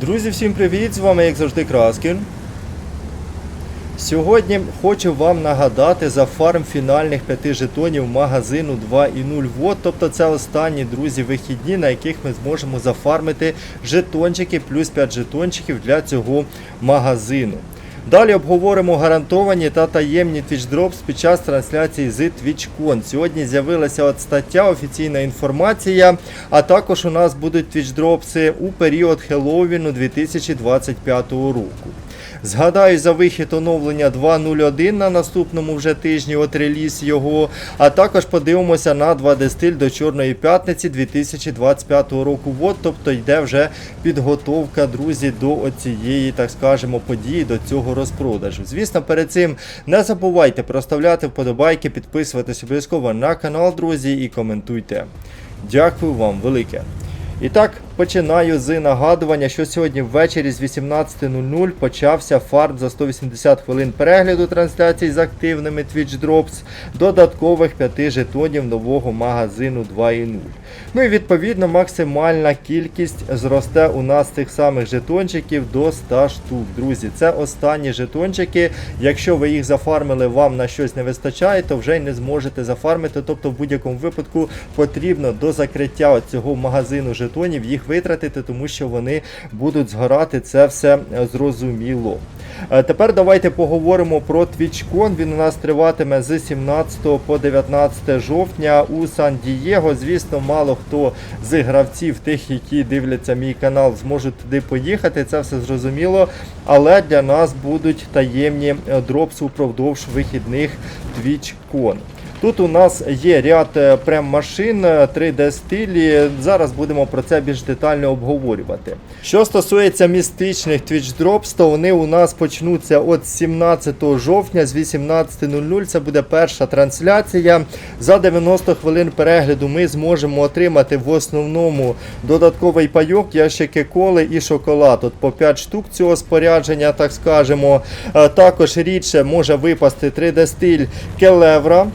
Друзі, всім привіт! З вами, як завжди, Краскін. Сьогодні хочу вам нагадати за фарм фінальних 5 жетонів магазину 2.0 Вот. Тобто це останні друзі вихідні, на яких ми зможемо зафармити жетончики плюс 5 жетончиків для цього магазину. Далі обговоримо гарантовані та таємні Drops під час трансляції з TwitchCon. Сьогодні з'явилася от стаття, офіційна інформація, а також у нас будуть Drops у період Хеллоуіну 2025 року. Згадаю за вихід оновлення 2.01 на наступному вже тижні, от реліз його. А також подивимося на 2D стиль до Чорної п'ятниці 2025 року. От, тобто йде вже підготовка, друзі, до цієї, так скажемо, події, до цього розпродажу. Звісно, перед цим не забувайте проставляти вподобайки, підписуватись обов'язково на канал, друзі, і коментуйте. Дякую вам велике. І так, починаю з нагадування, що сьогодні ввечері з 18.00 почався фарм за 180 хвилин перегляду трансляцій з активними Twitch Drops, додаткових 5 жетонів нового магазину 2.0. Ну і відповідно максимальна кількість зросте у нас цих самих жетончиків до 100 штук. Друзі, це останні жетончики. Якщо ви їх зафармили, вам на щось не вистачає, то вже й не зможете зафармити. Тобто, в будь-якому випадку потрібно до закриття цього магазину жетонів їх витратити, тому що вони будуть згорати. Це все зрозуміло. Е, Тепер давайте поговоримо про TwitchCon. Він у нас триватиме з 17 по 19 жовтня у Сан-Дієго. Звісно, мало хто з гравців, тих, які дивляться мій канал, зможуть туди поїхати. Це все зрозуміло. Але для нас будуть таємні е, дропси упродовж вихідних TwitchCon. Тут у нас є ряд е, прем-машин 3D стилі. Зараз будемо про це більш детально обговорювати. Що стосується містичних Drops, то вони у нас почнуться от 17 жовтня з 18.00. Це буде перша трансляція. За 90 хвилин перегляду ми зможемо отримати в основному додатковий пайок, ящики коли і шоколад. От по 5 штук цього спорядження, так скажемо. Е, Також рідше може випасти 3D стиль Келевра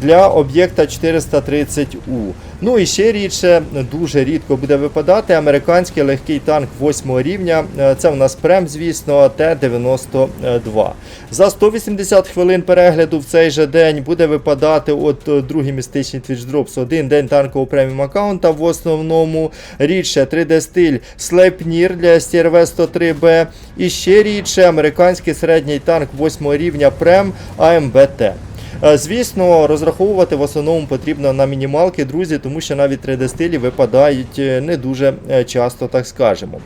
для об'єкта 430У. Ну і ще рідше, дуже рідко буде випадати американський легкий танк 8 рівня. Е, Це у нас прем, звісно, Т-92. За 180 хвилин перегляду в цей же день буде випадати от е, другий містичний Drops. Один день танкового преміум аккаунта в основному. Рідше 3D стиль Слейпнір для STRV 103B. І ще рідше американський середній танк 8 рівня Прем АМБТ. Е, Звісно, розраховувати в основному потрібно на мінімалки, друзі, тому що навіть 3D-стилі випадають е, не дуже е, часто, так скажемо.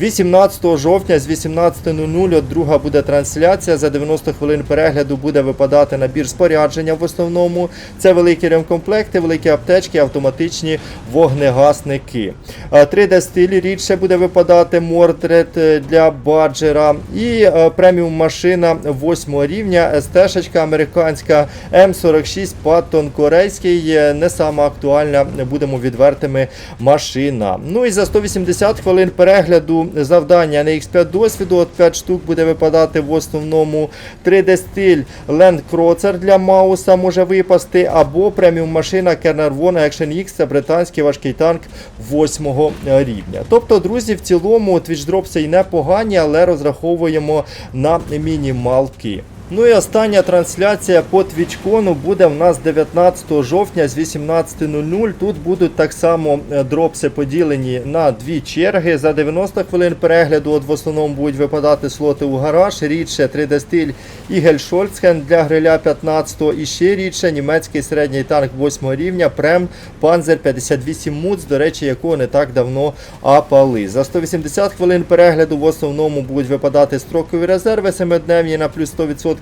18 жовтня з 18.00 от друга буде трансляція. За 90 хвилин перегляду буде випадати набір спорядження в основному. Це великі ремкомплекти, великі аптечки, автоматичні вогнегасники. 3D-стилі рідше буде випадати Мордред для баджера. І преміум машина 8 рівня, СТ-шечка американська. М46 Паттон корейський, е, не сама актуальна, будемо відвертими машина. Ну і за 180 хвилин перегляду завдання на X5 досвіду, от 5 штук буде випадати в основному 3D стиль Land Cruiser для Мауса може випасти, або преміум машина Kernel One Action X, це британський важкий танк 8 рівня. Тобто, друзі, в цілому Drops і непогані, але розраховуємо на мінімалки. Ну і остання трансляція по твічкону буде в нас 19 жовтня з 18.00. Тут будуть так само е, дропси поділені на дві черги. За 90 хвилин перегляду от в основному будуть випадати слоти у гараж. Рідше 3D стиль Ігель Шольцхен для гриля 15 і ще рідше німецький середній танк 8 рівня Прем Panzer 58 Муц, до речі, якого не так давно апали. За 180 хвилин перегляду в основному будуть випадати строкові резерви 7-дневні на плюс 100%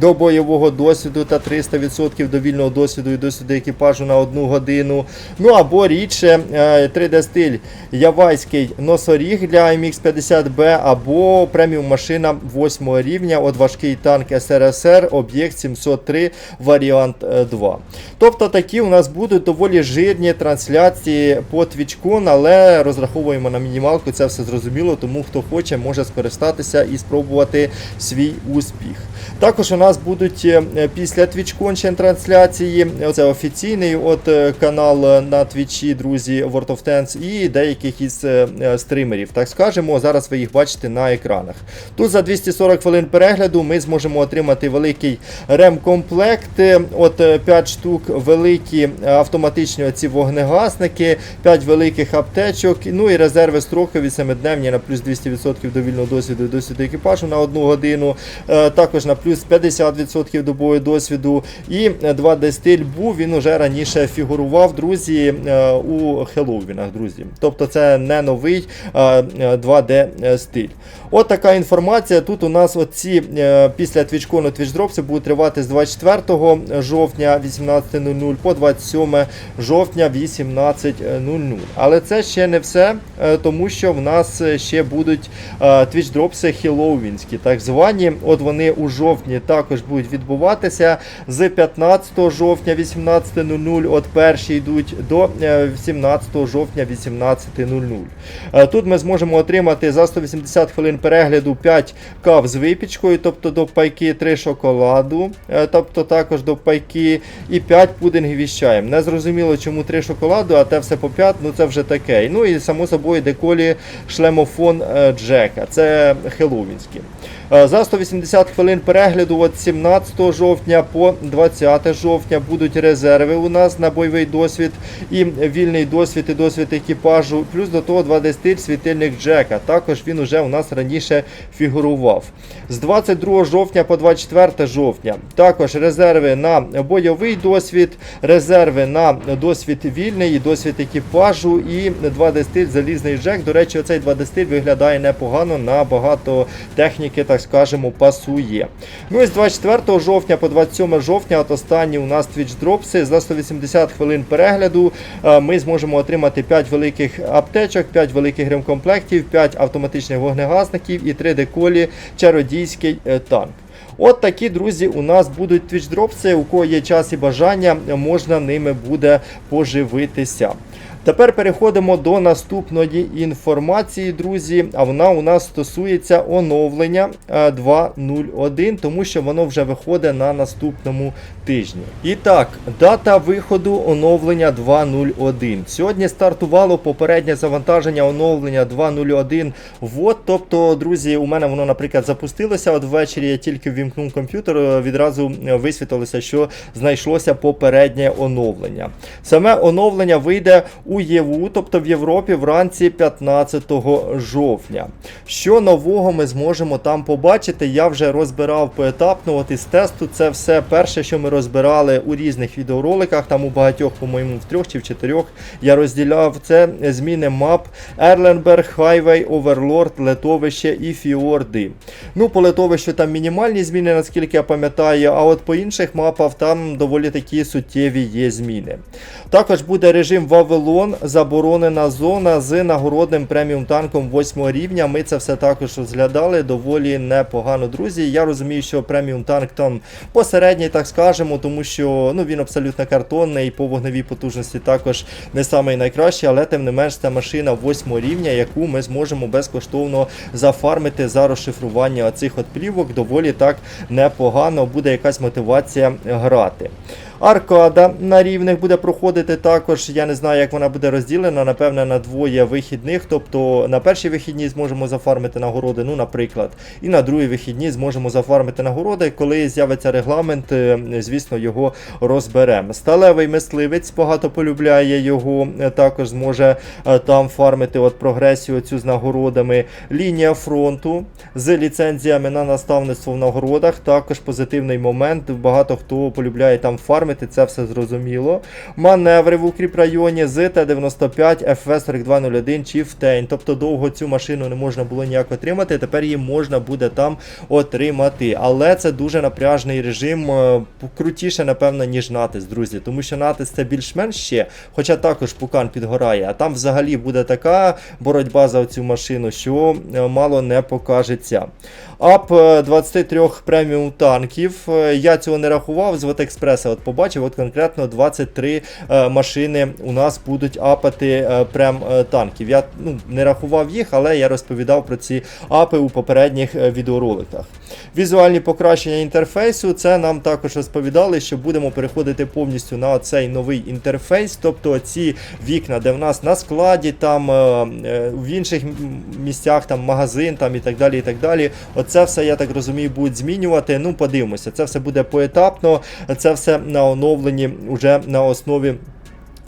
до бойового досвіду та 300% до вільного досвіду і досвіду екіпажу на одну годину. Ну або рідше 3D стиль Явайський носоріг для MX50B, або преміум машина 8 рівня, от важкий танк СРСР, об'єкт 703 варіант е, 2. Тобто такі у нас будуть доволі жирні трансляції по TwitchCon, але розраховуємо на мінімалку, це все зрозуміло, тому хто хоче, може скористатися і спробувати свій успіх. Також у нас будуть е, після TwitchCon трансляції. Це офіційний от е, канал е, на Твічі, друзі, World of Tanks і деяких із е, е, стримерів. Так скажемо, зараз ви їх бачите на екранах. Тут за 240 хвилин перегляду ми зможемо отримати великий ремкомплект. е, От 5 штук великі е, автоматичні оці вогнегасники, 5 великих аптечок, ну і резерви строкові 7-дневні на плюс 200% довільного досвіду досвіду екіпажу на одну годину, е, також на плюс 50% добового досвіду. І 2D стиль був, він уже раніше фігурував, друзі, е, у Хеллоуінах, друзі. Тобто це не новий е, е, 2D стиль. От така інформація. Тут у нас оці е, після TwitchCon TwitchDrops будуть тривати з 24 жовтня 18.00 по 27 жовтня 18.00. Але це ще не все, е, тому що в нас ще будуть е, TwitchDrops хілоуінські, так звані. От вони у жовтні також будуть відбуватися з 15 жовтня 18.00. От перші йдуть до е, 17 жовтня 18.00. Е, Тут ми зможемо отримати за 180 хвилин перегляду 5 кав з випічкою, тобто до пайки 3 шоколаду, е, тобто також до пайки, і 5 пудингів із чаєм. Не зрозуміло, чому 3 шоколаду, а те все по 5, ну це вже таке. Ну і само собою деколі шлемофон е, Джека. Це хеллоуінський. Е, За 180 хвилин перегляду от 17 жовтня по 20 жовтня будуть резерви у нас на бойовий досвід і вільний досвід і досвід екіпажу. Плюс до того 2D світильник Джека. Також він уже у нас раніше фігурував. З 22 жовтня по 24 жовтня також резерви на бойовий досвід, резерви на досвід вільний і досвід екіпажу і 2D стиль залізний Джек. До речі, оцей 2D стиль виглядає непогано на багато техніки, так скажемо, пасує. Ну і з 24 жовтня по 27 жовтня, от останні у нас Twitch дропси за 180 хвилин перегляду. е, Ми зможемо отримати 5 великих аптечок, 5 великих ремкомплектів, 5 автоматичних вогнегасників і 3 деколі чародійський е, танк. От такі, друзі, у нас будуть Twitch дропси. У кого є час і бажання, можна ними буде поживитися. Тепер переходимо до наступної інформації, друзі. А вона у нас стосується оновлення е, 2.0.1, тому що воно вже виходить на наступному тижні. І так, дата виходу оновлення 2.0.1. Сьогодні стартувало попереднє завантаження оновлення 2.0.1. Вот, тобто, друзі, у мене воно, наприклад, запустилося. От ввечері я тільки ввімкнув комп'ютер, е, відразу е, висвітилося, що знайшлося попереднє оновлення. Саме оновлення вийде у ЄВУ, тобто в Європі, вранці 15 жовтня. Що нового ми зможемо там побачити? Я вже розбирав поетапно, от із тесту. Це все перше, що ми розбирали у різних відеороликах, там у багатьох, по-моєму, в трьох чи в чотирьох я розділяв це зміни мап Ерленберг, Хайвей, Оверлорд, Летовище і Фіорди. Ну, по летовищу там мінімальні зміни, наскільки я пам'ятаю, а от по інших мапах там доволі такі суттєві є зміни. Також буде режим Вавилон, заборонена зона з нагородним преміум танком 8 рівня. Ми це все також розглядали доволі непогано, друзі. Я розумію, що преміум танк там посередній, так скажемо, тому що ну, він абсолютно картонний, по вогневій потужності також не самий найкращий, але тим не менш це машина 8 рівня, яку ми зможемо безкоштовно зафармити за розшифрування цих от плівок. Доволі так непогано буде якась мотивація грати. Аркада на рівних буде проходити також. Я не знаю, як вона буде розділена, напевне, на двоє вихідних. Тобто на перші вихідні зможемо зафармити нагороди, ну, наприклад, і на другі вихідні зможемо зафармити нагороди. Коли з'явиться регламент, е, звісно, його розберемо. Сталевий мисливець багато полюбляє його, е, також зможе е, там фармити от прогресію цю з нагородами. Лінія фронту з ліцензіями на наставництво в нагородах. Також позитивний момент. Багато хто полюбляє там фармити, це все зрозуміло. Маневри в укріпрайоні з Т-95, FV-4201 Chieftain. Тобто довго цю машину не можна було ніяк отримати, тепер її можна буде там отримати. Але це дуже напряжний режим, е, крутіше, напевно, ніж натиск, друзі. Тому що натиск це більш-менш ще, хоча також пукан підгорає. А там взагалі буде така боротьба за цю машину, що е, мало не покажеться. Ап е, 23 преміум танків. Е, Я цього не рахував з Експреса. От побачив. Бачив, от конкретно 23 е, машини у нас будуть апати е, прем е, танків. Я ну, не рахував їх, але я розповідав про ці апи у попередніх відеороликах. Візуальні покращення інтерфейсу, це нам також розповідали, що будемо переходити повністю на цей новий інтерфейс, тобто ці вікна, де в нас на складі, там в інших місцях, там магазин там і так далі. і так далі. Оце все, я так розумію, будуть змінювати. Ну, подивимося, це все буде поетапно, це все на оновленні вже на основі.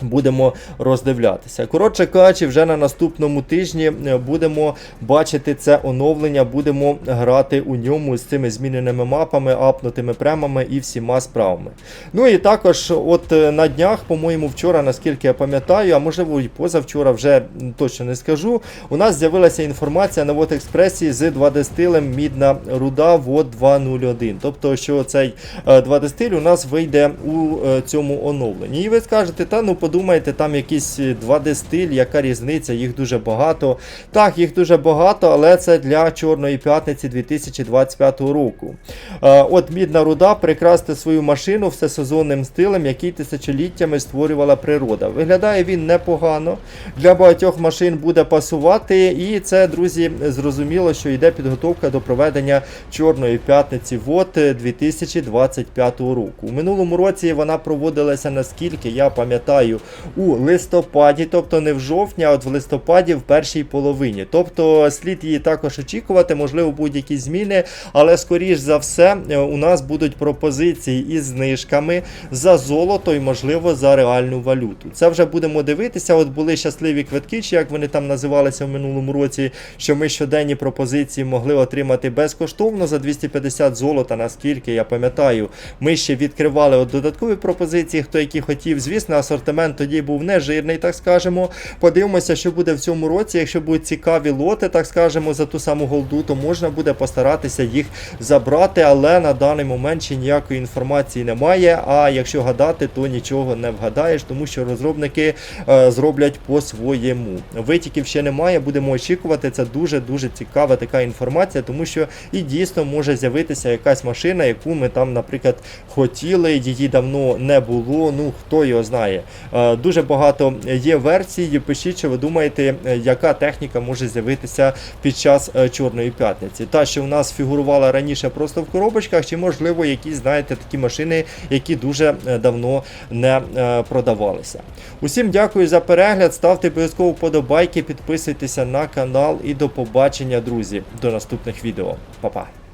Будемо роздивлятися. Коротше кажучи, вже на наступному тижні е, будемо бачити це оновлення, будемо грати у ньому з цими зміненими мапами, апнутими премами і всіма справами. Ну і також, от е, на днях, по-моєму, вчора, наскільки я пам'ятаю, а можливо і позавчора вже точно не скажу. У нас з'явилася інформація на Вот експресії з 2D стилем мідна руда Вот 201. Тобто, що цей 2D стиль у нас вийде у е, цьому оновленні. І ви скажете, та ну подумайте, там якийсь 2D стиль, яка різниця, їх дуже багато. Так, їх дуже багато, але це для Чорної п'ятниці 2025 року. Е, От мідна руда прикрасти свою машину всесезонним стилем, який тисячоліттями створювала природа. Виглядає він непогано. Для багатьох машин буде пасувати, і це, друзі, зрозуміло, що йде підготовка до проведення Чорної п'ятниці ВОД 2025 року. У минулому році вона проводилася, наскільки я пам'ятаю, у листопаді, тобто не в жовтні, а от в листопаді в першій половині. Тобто слід її також очікувати, можливо, будуть якісь зміни, але скоріш за все е, у нас будуть пропозиції із знижками за золото і, можливо, за реальну валюту. Це вже будемо дивитися. От були щасливі квитки, чи як вони там називалися в минулому році, що ми щоденні пропозиції могли отримати безкоштовно за 250 золота, наскільки я пам'ятаю. Ми ще відкривали от додаткові пропозиції, хто які хотів. Звісно, асортимент тоді був не жирний, так скажемо. Подивимося, що буде в цьому році. Якщо будуть цікаві лоти, так скажемо, за ту саму голду, то можна буде постаратися їх забрати, але на даний момент ще ніякої інформації немає. А якщо гадати, то нічого не вгадаєш, тому що розробники е, зроблять по-своєму. Витіків ще немає, будемо очікувати. Це дуже дуже цікава така інформація, тому що і дійсно може з'явитися якась машина, яку ми там, наприклад, хотіли, її давно не було. Ну хто його знає. Е, Дуже багато є версій. Пишіть, що ви думаєте, е, яка техніка може з'явитися під час е, Чорної п'ятниці. Та, що у нас фігурувала раніше просто в коробочках, чи можливо якісь, знаєте, такі машини, які дуже давно не продавалися. Усім дякую за перегляд. Ставте обов'язково вподобайки, підписуйтеся на канал і до побачення, друзі. До наступних відео. Па-па.